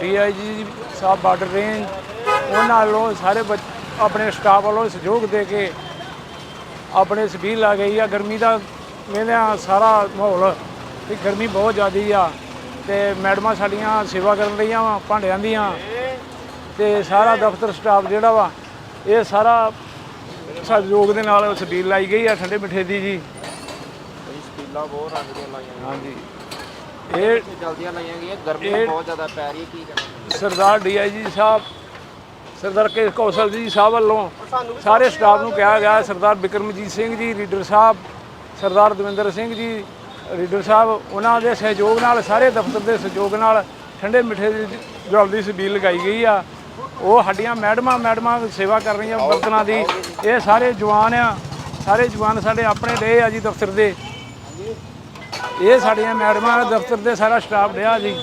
DIG ਸਾਹਿਬ border range ਉਹਨਾਂ ਵੱਲੋਂ ਸਾਰੇ ਆਪਣੇ ਸਟਾਫ ਵੱਲੋਂ ਸਹਿਯੋਗ ਦੇ ਕੇ ਆਪਣੇ ਸਪੀਲ ਲਾ ਗਈ ਆ। ਗਰਮੀ ਦਾ ਕਹਿੰਦੇ ਆ ਸਾਰਾ ਮਾਹੌਲ ਵੀ ਗਰਮੀ ਬਹੁਤ ਜ਼ਿਆਦੀ ਆ ਤੇ ਮੈਡਮਾਂ ਸਾਡੀਆਂ ਸੇਵਾ ਕਰਨ ਰਹੀਆਂ ਵਾ ਭਾਂਡਿਆਂ ਦੀਆਂ ਤੇ ਸਾਰਾ ਦਫ਼ਤਰ ਸਟਾਫ ਜਿਹੜਾ ਵਾ ਇਹ ਸਾਰਾ ਸਹਿਯੋਗ ਦੇ ਨਾਲ ਸਪੀਲ ਲਾਈ ਗਈ ਆ ਠੰਡੇ ਮਿੱਠੇ ਦੀ ਜੀ। ਸਪੀਲਾਂ ਬਹੁਤ ਰੰਗ ਦੀਆਂ ਲਾਈਆਂ। ਹਾਂਜੀ। ਇਹ ਜਲਦੀਆਂ ਲਾਈਆਂ ਗਈਆਂ ਗਰਮੀ ਇਹ- ਬਹੁਤ ਜ਼ਿਆਦਾ ਪੈ ਰਹੀ ਹੈ ਕੀ ਕਰਾਂ? ਸਰਦਾਰ ਡੀਆਈਜੀ ਸਾਹਿਬ ਸਰਦਾਰ ਕੇ ਕੌਸ਼ਲ ਜੀ ਸਾਹਿਬ ਵੱਲੋਂ ਸਾਰੇ ਸਟਾਫ ਨੂੰ ਕਿਹਾ ਗਿਆ ਹੈ, ਸਰਦਾਰ ਬਿਕਰਮਜੀਤ ਸਿੰਘ ਜੀ ਲੀਡਰ ਸਾਹਿਬ ਸਰਦਾਰ ਦਵਿੰਦਰ ਸਿੰਘ ਜੀ ਲੀਡਰ ਸਾਹਿਬ ਉਹਨਾਂ ਦੇ ਸਹਿਯੋਗ ਨਾਲ ਸਾਰੇ ਦਫ਼ਤਰ ਦੇ ਸਹਿਯੋਗ ਨਾਲ ਠੰਡੇ ਮਿੱਠੇ ਦੀ ਜਲਦੀ ਸਬੀਲ ਲਗਾਈ ਗਈ ਆ। ਉਹ ਸਾਡੀਆਂ ਮੈਡਮਾਂ ਮੈਡਮਾਂ ਸੇਵਾ ਕਰ ਰਹੀਆਂ ਬਰਤਨਾਂ ਦੀ। ਇਹ ਸਾਰੇ ਜਵਾਨ ਆ ਸਾਰੇ ਜਵਾਨ ਸਾਡੇ ਆਪਣੇ ਰਹੇ ਆ ਜੀ ਦਫ਼ਤਰ ਦੇ। ਇਹ ਸਾਡੀਆਂ ਮੈਡਮਾਂ ਦਫ਼ਤਰ ਦੇ ਸਾਰਾ ਸਟਾਫ ਰਿਹਾ ਜੀ।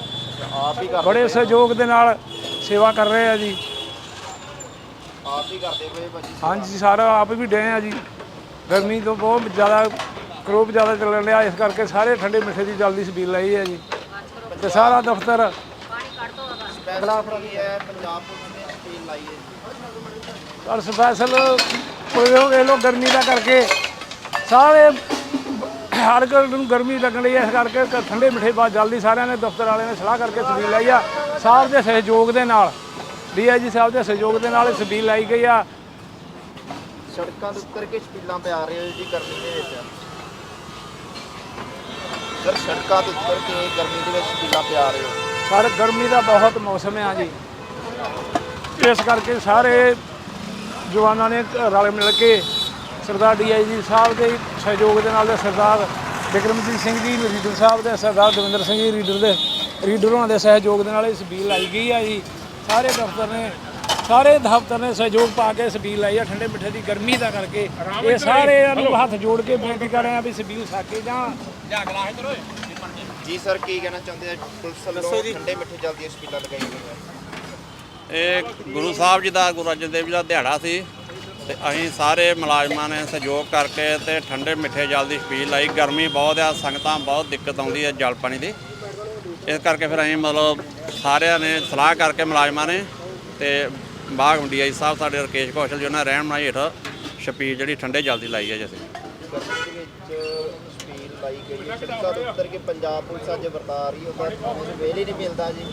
ਆਪ ਹੀ ਕਰ ਬੜੇ ਸਹਿਯੋਗ ਦੇ ਨਾਲ ਸੇਵਾ ਕਰ ਰਹੇ ਆ ਜੀ। ਆਪ ਹੀ ਕਰਦੇ ਪਏ ਭਾਜੀ ਹਾਂਜੀ ਸਾਰਾ ਆਪ ਵੀ ਡੇ ਆ ਜੀ। ਗਰਮੀ ਤੋਂ ਬਹੁਤ ਜ਼ਿਆਦਾ ਕਰੋਪ ਜ਼ਿਆਦਾ ਚੱਲਣ ਰਿਹਾ ਇਸ ਕਰਕੇ ਸਾਰੇ ਠੰਡੇ ਮਿੱਠੇ ਦੀ ਜਲਦੀ ਸਬੀਲ ਲਈ ਹੈ ਜੀ। ਤੇ ਸਾਰਾ ਦਫ਼ਤਰ ਸਪੈਸ਼ਲ ਕੀ ਹੈ ਪੰਜਾਬ ਪੁਲਿਸ ਨੇ ਸਪੀਲ ਲਾਈ ਹੈ ਪਰ ਸਪੈਸ਼ਲ ਕੋਈ ਹੋ ਗਏ ਲੋ ਗਰਮੀ ਦਾ ਕਰਕੇ ਸਾਰੇ ਹਰ ਗੱਲ ਨੂੰ ਗਰਮੀ ਲੱਗਣ ਲਈ ਇਸ ਕਰਕੇ ਕ- ਠੰਡੇ ਮਿੱਠੇ ਬਾਅਦ ਜਲਦੀ ਸਾਰਿਆਂ ਨੇ ਦਫ਼ਤਰ ਵਾਲਿਆਂ ਨੇ ਸਲਾਹ ਕਰਕੇ ਸਬੀਲ ਲਾਈ ਆ। ਸਾਹਿਬ ਦੇ ਸਹਿਯੋਗ ਦੇ ਨਾਲ ਡੀਆਈਜੀ ਸਾਹਿਬ ਦੇ ਸਹਿਯੋਗ ਦੇ ਨਾਲ ਸਬੀਲ ਲਾਈ ਗਈ ਆ। ਸੜਕਾਂ ਦੇ ਉੱਤਰ ਕੇ ਸਪੀਲਾਂ ਤੇ ਆ ਰਹੇ ਹੋ ਜੀ ਗਰਮੀ ਦੇ ਵਿੱਚ? ਸਰ ਸੜਕਾਂ ਦੇ ਉੱਤਰ ਕੇ ਗਰਮੀ ਦੇ ਵਿੱਚ ਸਪੀਲਾਂ ਤੇ ਆ ਰਹੇ ਹੋ ਸਰ ਗਰਮੀ ਦਾ ਬਹੁਤ ਮੌਸਮ ਹੈ ਜੀ। ਇਸ ਕਰਕੇ ਸਾਰੇ ਜਵਾਨਾਂ ਨੇ ਰਲ ਮਿਲ ਕੇ ਸਰਦਾਰ ਡੀਆਈਜੀ ਸਾਹਿਬ ਦੇ ਸਹਿਯੋਗ ਦੇ ਨਾਲ ਤੇ ਸਰਦਾਰ ਬਿਕਰਮਜੀਤ ਸਿੰਘ ਜੀ ਰੀਡਰ ਸਾਹਿਬ ਦੇ ਸਰਦਾਰ ਦਵਿੰਦਰ ਸਿੰਘ ਜੀ ਰੀਡਰ ਦੇ ਰੀਡਰ ਹੋਣਾ ਦੇ ਸਹਿਯੋਗ ਦੇ ਨਾਲ ਇਹ ਸਬੀਲ ਲਾਈ ਗਈ ਆ ਜੀ। ਸਾਰੇ ਦਫ਼ਤਰ ਨੇ ਸਾਰੇ ਦਫ਼ਤਰ ਨੇ ਸਹਿਯੋਗ ਪਾ ਕੇ ਸਬੀਲ ਲਾਈ ਆ ਠੰਡੇ ਮਿੱਠੇ ਦੀ ਗਰਮੀ ਦਾ ਕਰਕੇ। ਇਹ ਸਾਰੇ ਨੂੰ ਹੱਥ ਜੋੜ ਕੇ ਬੇਨਤੀ ਕਰ ਰਹੇ ਆ ਵੀ ਸਬੀਲ ਸਾਕੇ ਜਾਂ ਜੀ ਸਰ ਕੀ ਕਹਿਣਾ ਚਾਹੁੰਦੇ ਆ? ਪੁਲਿਸ ਵੱਲੋਂ ਠੰਡੇ ਮਿੱਠੇ ਜਲਦੀਆਂ ਸਪੀਲਾਂ ਲਗਾਈਆਂ ਗਈਆਂ। ਇਹ ਗੁਰੂ ਸਾਹਿਬ ਜੀ ਦਾ ਗੁਰੂ ਅਰਜਨ ਦੇਵ ਜੀ ਦਾ ਦਿਹਾੜਾ ਸੀ। ਤੇ ਅਸੀਂ ਸਾਰੇ ਮੁਲਾਜ਼ਮਾਂ ਨੇ ਸਹਿਯੋਗ ਕਰਕੇ ਤੇ ਠੰਡੇ ਮਿੱਠੇ ਜਲ ਦੀ ਛਬੀਲ ਲਾਈ। ਗਰਮੀ ਬਹੁਤ ਆ, ਸੰਗਤਾਂ ਬਹੁਤ ਦਿੱਕਤ ਆਉਂਦੀ ਹੈ ਜਲ ਪਾਣੀ ਦੀ। ਇਸ ਕਰਕੇ ਫਿਰ ਅਸੀਂ ਮਤਲਬ ਸਾਰਿਆਂ ਨੇ ਸਲਾਹ ਕਰਕੇ ਮੁਲਾਜ਼ਮਾਂ ਨੇ ਤੇ ਬਾਗ ਡੀਆਈ ਸਾਹਿਬ ਸਾਡੇ ਰਕੇਸ਼ ਕੌਸ਼ਲ ਜੀ, ਉਹਨਾਂ ਰਹਿਣ ਬਣਾਈ ਹੇਠ ਛਪੀਲ ਜਿਹੜੀ ਠੰਡੇ ਜਲ ਦੀ ਲਾਈ ਹੈ ਜੀ ਅਸੀਂ। ਗਰਮੀ ਦੇ ਵਿੱਚ ਸਪੀਲ ਲਾਈ ਗਈ ਹੈ ਸੜਕਾਂ ਦੇ ਉੱਤਰ ਕੇ ਪੰਜਾਬ ਪੁਲਿਸ ਅੱਜ ਵਰਤਾ ਰਹੀ ਉਹਦਾ ਵੇਲੇ ਨਹੀਂ ਮਿਲਦਾ ਜੀ।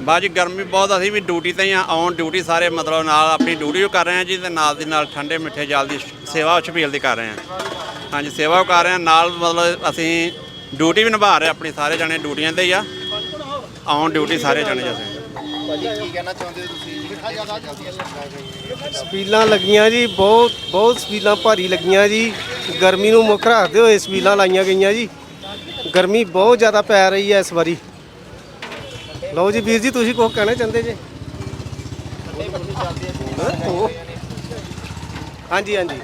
ਬਾਜੀ ਗਰਮੀ ਬਹੁਤ ਅਸੀਂ ਵੀ ਡਿਊਟੀ ਤੇ ਹੀ ਆ ਔਨ ਡਿਊਟੀ ਸਾਰੇ ਮਤਲਬ ਨਾਲ ਆਪਣੀ ਡਿਊਟੀ ਵੀ ਕਰ ਰਹੇ ਹਾਂ ਜੀ ਤੇ ਨਾਲ ਦੀ ਨਾਲ ਠੰਡੇ ਮਿੱਠੇ ਜਲ ਦੀ ਸੇਵਾ ਛਬੀਲ ਦੀ ਕਰ ਰਹੇ ਹਾਂ ਹਾਂਜੀ ਸੇਵਾ ਵੀ ਕਰ ਰਹੇ ਹਾਂ ਨਾਲ ਮਤਲਬ ਅਸੀਂ ਡਿਊਟੀ ਵੀ ਨਿਭਾ ਰਹੇ ਆਪਣੀ ਸਾਰੇ ਜਣੇ ਡਿਊਟੀਆਂ ਤੇ ਹੀ ਆ। ਔਨ ਡਿਊਟੀ ਸਾਰੇ ਜਣੇ ਜੀ ਅਸੀਂ। ਭਾਜੀ ਕੀ ਕਹਿਣਾ ਚਾਹੁੰਦੇ ਹੋ ਤੁਸੀਂ? ਜੀ ਜਲਦੀਆਂ ਸਪੀਲਾਂ ਗਈਆਂ ਸਪੀਲਾਂ ਲੱਗੀਆਂ ਜੀ ਬਹੁਤ ਬਹੁਤ ਸਪੀਲਾਂ ਭਾਰੀ ਲੱਗੀਆਂ ਜੀ। ਗਰਮੀ ਨੂੰ ਮੁੱਖ ਰੱਖਦੇ ਹੋਏ ਸਪੀਲਾਂ ਲਾਈਆਂ ਗਈਆਂ ਜੀ। ਗਰਮੀ ਬਹੁਤ ਜ਼ਿਆਦਾ ਪੈ ਰਹੀ ਹੈ ਇਸ ਵਾਰੀ। ਲਓ ਜੀ ਵੀਰ ਜੀ ਤੁਸੀਂ ਕੁਝ ਕਹਿਣਾ ਚਾਹੁੰਦੇ ਜੇ? ਹਾਂਜੀ ਹਾਂਜੀ।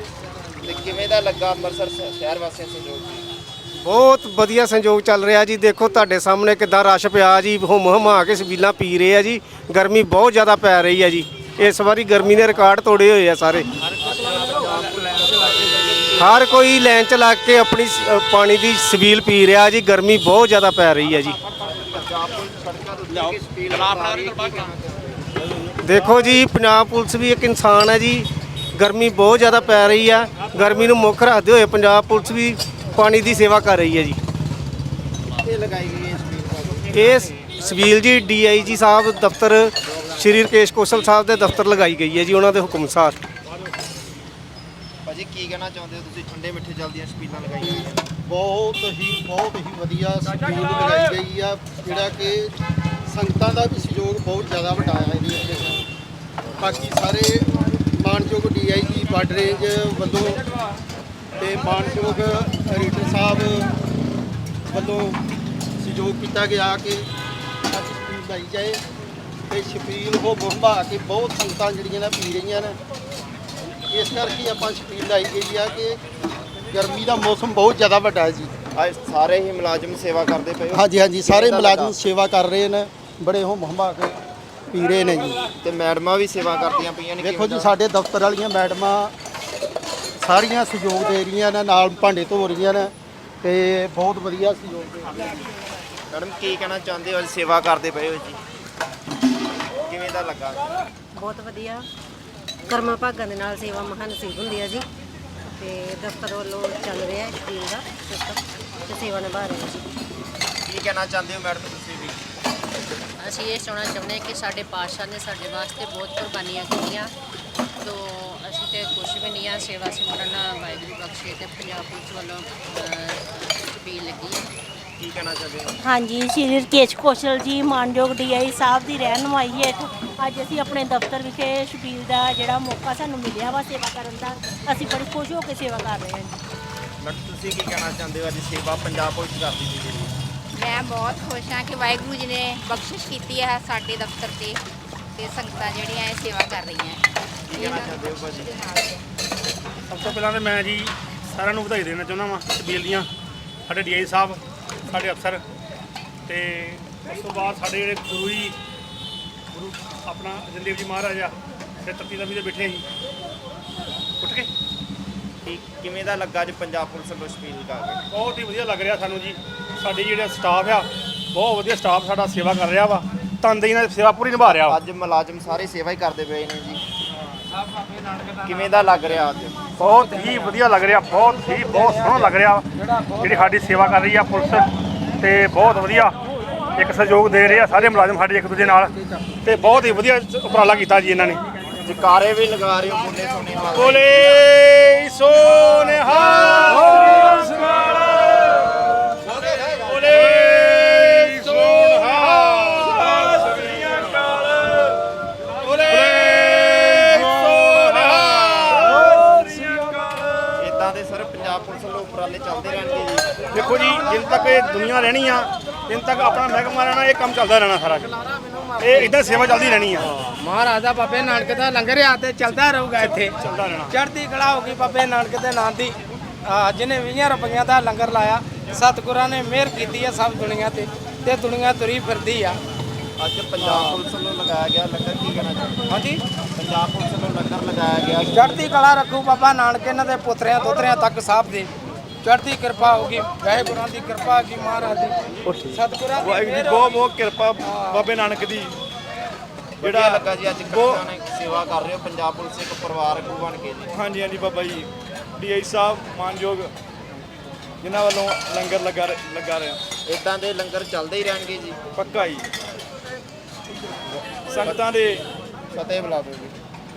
ਤੇ ਕਿਵੇਂ ਦਾ ਲੱਗਾ ਅੰਮ੍ਰਿਤਸਰ ਸ਼- ਸ਼ਹਿਰ ਵਾਸੀਆਂ ਸਹਿਯੋਗ? ਜੀ ਬਹੁਤ ਵਧੀਆ ਸੰਯੋਗ ਚੱਲ ਰਿਹਾ ਜੀ। ਦੇਖੋ ਤੁਹਾਡੇ ਸਾਹਮਣੇ ਕਿਦਾਂ ਰਸ਼ ਪਿਆ ਜੀ ਹੁਮ ਹੁਮਾ ਕੇ ਸਪੀਲਾਂ ਪੀ ਰਹੇ ਆ ਜੀ। ਗਰਮੀ ਬਹੁਤ ਜ਼ਿਆਦਾ ਪੈ ਰਹੀ ਹੈ ਜੀ। ਇਸ ਵਾਰੀ ਗਰਮੀ ਨੇ ਰਿਕਾਰਡ ਤੋੜੇ ਹੋਏ ਆ ਸਾਰੇ। ਹਰ ਕੋਈ ਲਾਈਨ ਚ ਲੱਗ ਕੇ ਆਪਣੀ ਸ- ਅ, ਪਾਣੀ ਦੀ ਸਬੀਲ ਪੀ ਰਿਹਾ ਜੀ। ਗਰਮੀ ਬਹੁਤ ਜ਼ਿਆਦਾ ਪੈ ਰਹੀ ਹੈ ਜੀ। ਦੇਖੋ ਜੀ ਪੰਜਾਬ ਪੁਲਿਸ ਵੀ ਇੱਕ ਇਨਸਾਨ ਹੈ ਜੀ। ਗਰਮੀ ਬਹੁਤ ਜ਼ਿਆਦਾ ਪੈ ਰਹੀ ਆ। ਗਰਮੀ ਨੂੰ ਮੁੱਖ ਰੱਖਦੇ ਹੋਏ ਪੰਜਾਬ ਪੁਲਿਸ ਵੀ ਪਾਣੀ ਦੀ ਸੇਵਾ ਕਰ ਰਹੀ ਹੈ ਜੀ। ਕਿੱਥੇ ਲਗਾਈ ਗਈ ਹੈ ਸਪੀਲ ਇਹ ਸਬੀਲ ਜੀ ਡੀਆਈਜੀ ਸਾਹਿਬ ਦਫ਼ਤਰ ਸ਼੍ਰੀ ਰਕੇਸ਼ ਕੋਸਲ ਸਾਹਿਬ ਦੇ ਦਫ਼ਤਰ ਲਗਾਈ ਗਈ ਹੈ ਜੀ ਉਹਨਾਂ ਦੇ ਹੁਕਮ ਅਨੁਸਾਰ। ਭਾਜੀ ਕੀ ਕਹਿਣਾ ਚਾਹੁੰਦੇ ਹੋ ਤੁਸੀਂ? ਠੰਡੇ ਮਿੱਠੇ ਜਲਦੀਆਂ ਸਪੀਲਾਂ ਲਗਾਈਆਂ ਗਈਆਂ। ਬਹੁਤ ਹੀ ਬਹੁਤ ਹੀ ਵਧੀਆ ਸਕੀਮ ਲਗਾਈ ਗਈ ਆ ਜਿਹੜਾ ਕਿ ਸੰਗਤਾਂ ਦਾ ਵੀ ਸਹਿਯੋਗ ਬਹੁਤ ਜ਼ਿਆਦਾ ਵੱਡਾ ਹੈ ਇਹਦੇ ਵਿੱਚ ਬਾਕੀ ਸਾਰੇ ਮਾਨਯੋਗ ਡੀਆਈਜੀ ਬਾਰਡਰ ਰੇਂਜ ਵੱਲੋਂ ਤੇ ਮਾਨਯੋਗ ਰੀਡਰ ਸਾਹਿਬ ਵੱਲੋਂ ਸਹਿਯੋਗ ਕੀਤਾ ਗਿਆ ਕਿ ਅੱਜ ਸਕੀਮ ਲਾਈ ਜਾਏ ਤੇ ਸ਼ਪੀਲ ਹੋ ਮੁਹੰਬਾ ਕੇ ਬਹੁਤ ਸੰਗਤਾਂ ਜਿਹੜੀਆਂ ਨੇ ਪੀ ਰਹੀਆਂ ਨੇ। ਇਸ ਕਰਕੇ ਆਪਾਂ ਸ਼ਪੀਲ ਲਾਈ ਗਈ ਆ ਕਿ ਗਰਮੀ ਦਾ ਮੌਸਮ ਬਹੁਤ ਜ਼ਿਆਦਾ ਵੱਡਾ ਹੈ ਜੀ। ਅੱਜ ਸਾਰੇ ਹੀ ਮੁਲਾਜ਼ਮ ਸੇਵਾ ਕਰਦੇ ਪਏ ਹੋ? ਹਾਂਜੀ ਹਾਂਜੀ ਸਾਰੇ ਮੁਲਾਜ਼ਮ ਲੱਗਾ? ਸੇਵਾ ਕਰ ਰਹੇ ਨੇ ਬੜੇ ਹੋ ਮਹਮਾ ਕੇ ਪੀ ਰਹੇ ਨੇ ਜੀ। ਤੇ ਮੈਡਮਾਂ ਵੀ ਸੇਵਾ ਕਰਦੀਆਂ ਪਈਆਂ ਨੇ ਦੇਖੋ ਜੀ? ਸਾਡੇ ਦਫ਼ਤਰ ਵਾਲੀਆਂ ਮੈਡਮਾਂ ਸਾਰੀਆਂ ਸਹਿਯੋਗ ਦੇ ਰਹੀਆਂ ਨੇ ਨਾਲ ਭਾਂਡੇ ਧੋ ਰਹੀਆਂ ਨੇ ਤੇ ਬਹੁਤ ਵਧੀਆ ਸਹਿਯੋਗ ਦੇ ਰਹੀਆਂ ਨੇ। ਮੈਡਮ ਕੀ ਕਹਿਣਾ ਚਾਹੁੰਦੇ ਹੋ? ਅੱਜ ਸੇਵਾ ਕਰਦੇ ਪਏ ਹੋ ਜੀ। ਕਿਵੇਂ ਦਾ ਲੱਗਾ? ਬਹੁਤ ਵਧੀਆ। ਕਰਮਾਂ ਭਾਗਾਂ ਦੇ ਨਾਲ ਸੇਵਾ ਮਹਾਨ ਨਸੀਬ ਹੁੰਦੀ ਹੈ ਜੀ। ਤੇ ਦਫ਼ਤਰ ਵੱਲੋਂ ਚੱਲ ਰਿਹਾ ਹੈ ਸਕੀਮ ਦਾ ਸਿਸਟਮ ਤੇ ਸੇਵਾ ਨਿਭਾ ਰਹੇ ਹਾਂ। ਜੀ ਕੀ ਕਹਿਣਾ ਚਾਹੁੰਦੇ ਹੋ ਮੈਡਮ ਤੁਸੀਂ ਵੀ? ਅਸੀਂ ਇਹ ਚਾਹਣਾ ਚਾਹੁੰਦੇ ਹਾਂ ਕਿ ਸਾਡੇ ਪਾਤਸ਼ਾਹ ਨੇ ਸਾਡੇ ਵਾਸਤੇ ਬਹੁਤ ਕੁਰਬਾਨੀਆਂ ਕੀਤੀਆਂ ਤੋ ਅਸੀਂ ਤੇ ਕੁਛ ਵੀ ਨਹੀਂ ਆ ਸੇਵਾ ਸਿਮਰਨ ਵਾਹਿਗੁਰੂ ਬਖਸ਼ੇ ਤੇ ਪੰਜਾਬ ਪੁਲਿਸ ਵੱਲੋਂ ਛਬੀਲ ਲੱਗੀ। ਹੈ ਕੀ ਕਹਿਣਾ ਚਾਹੁੰਦੇ ਹੋ? ਹਾਂਜੀ ਸ਼੍ਰੀ ਰਕੇਸ਼ ਕੌਸ਼ਲ ਜੀ ਮਾਨਯੋਗ ਡੀਆਈ ਸਾਹਿਬ ਦੀ ਰਹਿਨੁਮਾਈ ਹੇਠ ਅੱਜ ਅਸੀਂ ਆਪਣੇ ਦਫ਼ਤਰ ਵਿਖੇ ਸ਼ਬੀਲ ਦਾ ਜਿਹੜਾ ਮੌਕਾ ਸਾਨੂੰ ਮਿਲਿਆ ਵਾ ਸੇਵਾ ਕਰਨ ਦਾ। ਅਸੀਂ ਬੜੀ ਖੁਸ਼ ਹੋ ਕੇ ਸੇਵਾ ਕਰ ਰਹੇ ਹਾਂ ਜੀ। ਮੈਡਮ ਤੁਸੀਂ ਕੀ ਕਹਿਣਾ ਚਾਹੁੰਦੇ ਹੋ? ਅੱਜ ਸੇਵਾ ਪੰਜਾਬ ਪੁਲਿਸ ਕਰਦੀ ਸੀ ਜਿਹੜੀ ਮੈਂ ਬਹੁਤ ਖੁਸ਼ ਹਾਂ ਕਿ ਵਾਹਿਗੁਰੂ ਜੀ ਨੇ ਬਖਸ਼ਿਸ਼ ਕੀਤੀ ਹੈ ਸਾਡੇ ਦਫ਼ਤਰ ਤੇ ਤੇ ਸੰਗਤਾਂ ਜਿਹੜੀਆਂ ਇਹ ਸੇਵਾ ਕਰ ਰਹੀਆਂ ਕੀ ਕਹਿਣਾ ਚਾਹੁੰਦੇ ਹੋ ਭਾਜੀ? ਸਭ ਤੋਂ ਪਹਿਲਾਂ ਤਾਂ ਮੈਂ ਜੀ ਸਾਰਿਆਂ ਨੂੰ ਵਧਾਈ ਦੇਣਾ ਚਾਹੁੰਦਾ ਵਾਂ ਸਬੀਲ ਦੀਆਂ ਸਾਡੇ ਡੀਆਈ ਸਾਹਿਬ। ਸਾਡੇ ਅਫਸਰ ਤੇ ਉਸ ਤੋਂ ਬਾਅਦ ਸਾਡੇ ਜਿਹੜੇ ਗੁਰੂ ਜੀ ਗੁਰੂ ਆਪਣਾ ਜੰਦੇਵ ਜੀ ਮਹਾਰਾਜਾ ਤੇ ਤੱਤੀ ਦਾ ਵੀ ਤੇ ਬੈਠੇ ਸੀ। ਉੱਠ ਕੇ। ਕੀ ਕਿਵੇਂ ਦਾ ਲੱਗਾ ਅੱਜ ਪੰਜਾਬ ਪੁਲਿਸ ਵੱਲੋਂ ਸਪੀਲ ਕਰਕੇ ਬਹੁਤ ਹੀ ਵਧੀਆ ਲੱਗ ਰਿਹਾ ਸਾਨੂੰ ਜੀ। ਸਾਡੀ ਜਿਹੜਾ ਸਟਾਫ ਆ ਬਹੁਤ ਵਧੀਆ ਸਟਾਫ ਸਾਡਾ ਸੇਵਾ ਕਰ ਰਿਹਾ ਵਾ। ਤਨਦੇਹੀ ਨਾਲ ਸੇਵਾ ਪੂਰੀ ਨਿਭਾ ਰਿਹਾ ਵਾ। ਅੱਜ ਮੁਲਾਜ਼ਮ ਸਾਰੇ ਸੇਵਾ ਹੀ ਕਰਦੇ ਪਏ ਨੇ ਜੀ। ਕਿਵੇਂ ਦਾ ਲੱਗ ਰਿਹਾ ਅੱਜ? ਬਹੁਤ ਹੀ ਵਧੀਆ ਲੱਗ ਰਿਹਾ ਬਹੁਤ ਹੀ ਬਹੁਤ ਸੋਹਣਾ ਲੱਗ ਰਿਹਾ ਜਿਹੜੀ ਸਾਡੀ ਸੇਵਾ ਕਰ ਰਹੀ ਆ ਪੁਲਿਸ। ਤੇ ਬਹੁਤ ਵਧੀਆ ਇੱਕ ਸਹਿਯੋਗ ਦੇ ਰਹੇ ਆ ਸਾਰੇ ਮੁਲਾਜ਼ਮ ਸਾਡੇ ਇੱਕ ਦੂਜੇ ਨਾਲ। ਤੇ ਬਹੁਤ ਹੀ ਵਧੀਆ ਉਪਰਾਲਾ ਕੀਤਾ ਜੀ ਇਹਨਾਂ ਨੇ। ਜਕਾਰੇ ਵੀ ਲਗਾ ਰਹੇ ਹੋ ਬੋਲੇ ਸੋਨੇ ਵਾਲੇ। ਬੋਲੇ ਸੋਨੇਹਾ ਬੋਲੇ ਜਿੰਨ ਤੱਕ ਇਹ ਦੁਨੀਆ ਰਹਿਣੀ ਆ ਜਿੰਨ ਤੱਕ ਆਪਣਾ ਮਹਿਕਮਾ ਰਹਿਣਾ ਇਹ ਕੰਮ ਚੱਲਦਾ ਰਹਿਣਾ ਸਾਰਾ ਇਹ ਇਦਾਂ ਸੇਵਾ ਚੱਲਦੀ ਰਹਿਣੀ ਆ। ਮਹਾਰਾਜ ਦਾ ਬਾਬੇ ਨਾਨਕ ਦਾ ਲੰਗਰ ਆ ਤੇ ਚੱਲਦਾ ਰਹੂਗਾ ਇੱਥੇ। ਚੱਲਦਾ ਰਹਿਣਾ। ਚੜ੍ਹਦੀ ਕਲਾ ਹੋਗੀ ਬਾਬੇ ਨਾਨਕ ਦੇ ਨਾਂ ਦੀ। ਆ, ਜਿਹਨੇ 20 ਰੁਪਈਆਂ ਦਾ ਲੰਗਰ ਲਾਇਆ ਸਤਿਗੁਰਾਂ ਨੇ ਮਿਹਰ ਕੀਤੀ ਹੈ ਸਭ ਦੁਨੀਆ ਤੇ ਤੇ ਦੁਨੀਆ ਤੁਰੀ ਫਿਰਦੀ ਆ। ਅੱਜ ਪੰਜਾਬ ਪੁਲਿਸ ਵੱਲੋਂ ਲਗਾਇਆ ਗਿਆ ਲੰਗਰ ਕੀ ਕਹਿਣਾ ਚਾਹੁੰਦੇ ਹਾਂਜੀ? ਪੰਜਾਬ ਪੁਲਿਸ ਵੱਲੋਂ ਲੰਗਰ ਲਗਾਇਆ ਗਿਆ। ਚੜ੍ਹਦੀ ਕਲਾ ਰੱਖੂ ਬਾਬਾ ਨਾਨਕ ਇਹਨਾਂ ਦੇ ਪੁੱਤਰਿਆਂ ਦੋਤਰਿਆਂ ਤੱਕ ਸਾਹਿਬ ਦੇ। ਚੜ੍ਹਦੀ ਕਿਰਪਾ ਹੋਗੀ ਵਾਹਿਗੁਰਾਂ ਦੀ ਕਿਰਪਾ ਕੀ ਮਹਾਰਾਜ ਦੀ। ਸਤਿਗੁਰਾਂ ਦੀ ਮਿਹਰ ਬਹੁਤ ਬਹੁਤ ਕਿਰਪਾ ਬਾਬੇ ਨਾਨਕ ਦੀ। ਜਿਹੜਾ ਲੱਗਾ ਜੀ ਅੱਜ ਕਿਸਾਨਾਂ ਨੇ ਸੇਵਾ ਕਰ ਰਹੇ ਹੋ ਪੰਜਾਬ ਪੁਲਿਸ ਇੱਕ ਪਰਿਵਾਰ ਨੂੰ ਬਣ ਕੇ ਜੀ। ਹਾਂਜੀ ਹਾਂਜੀ ਬਾਬਾ ਜੀ। ਡੀਆਈ ਸਾਹਿਬ ਮਾਨਯੋਗ ਜਿਨ੍ਹਾਂ ਵੱਲੋਂ ਲੰਗਰ ਲੱਗਾ ਲੱਗਾ ਰਿਹਾ ਇਦਾਂ ਦੇ ਲੰਗਰ ਚੱਲਦੇ ਹੀ ਰਹਿਣਗੇ ਜੀ। ਪੱਕਾ ਜੀ। ਸੰਗਤਾਂ ਦੇ ਫਤਿਹ ਬੁਲਾ ਦਿਓ ਜੀ।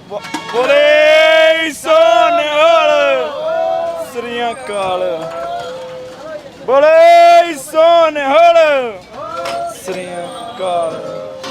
ਬ- ਬੋਲੇ ਸੋਨਿਹਾਲ ਸ੍ਰੀ ਅਕਾਲ। ਬੋਲੇ ਸੋਨਿਹਾਲ ਸ੍ਰੀ ਅਕਾਲ।